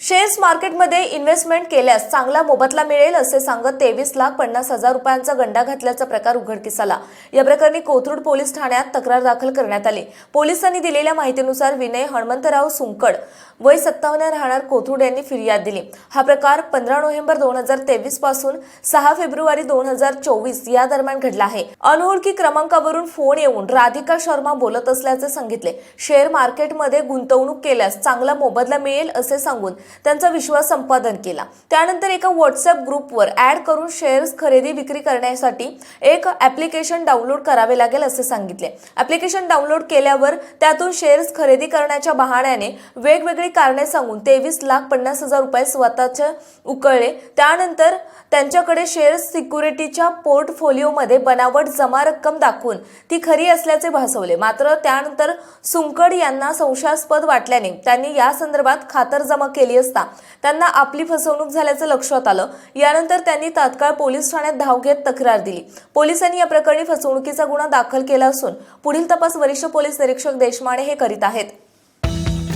Shares मार्केटमध्ये investment केल्यास चांगला मोबदला मिळेल असे सांगत तेवीस लाख पन्नास हजार रुपयांचा गंडा घातल्याचा प्रकार उघडकीस आला. या प्रकरणी कोथरूड पोलीस ठाण्यात तक्रार दाखल करण्यात आली. पोलिसांनी दिलेल्या माहितीनुसार विनय हणमंतराव सुंकड वय सत्तावन्न राहणार कोथरूड यांनी फिर्याद दिली. हा प्रकार पंधरा नोव्हेंबर दोन हजार तेवीसपासून सहा फेब्रुवारी दोन हजार चोवीस या दरम्यान घडला आहे. अनोळखी क्रमांकावरून फोन येऊन राधिका शर्मा बोलत असल्याचे सांगितले. शेअर मार्केटमध्ये गुंतवणूक केल्यास चांगला मोबदला मिळेल असे सांगून त्यांचा विश्वास संपादन केला. त्यानंतर एका व्हॉट्सअप ग्रुपवर ऍड करून शेअर्स खरेदी विक्री करण्यासाठी एक ऍप्लिकेशन डाउनलोड करावे लागेल असे सांगितले. ॲप्लिकेशन डाउनलोड केल्यावर त्यातून शेअर्स खरेदी करण्याच्या बहाण्याने वेगवेगळी कारणे सांगून तेवीस लाख पन्नास हजार रुपये स्वतःचे उकळले. त्यानंतर त्यांच्याकडे शेअर्स सिक्युरिटीच्या पोर्टफोलिओमध्ये बनावट जमा रक्कम दाखवून ती खरी असल्याचे भासवले. मात्र त्यानंतर सुंकड यांना संशयास्पद वाटल्याने त्यांनी या संदर्भात खातरजमा केली असता त्यांना आपली फसवणूक झाल्याचं लक्षात आलं. यानंतर त्यांनी तात्काळ पोलीस ठाण्यात धाव घेत तक्रार दिली. पोलिसांनी या प्रकरणी फसवणुकीचा गुन्हा दाखल केला असून पुढील तपास वरिष्ठ पोलीस निरीक्षक देशमाने हे करीत आहेत.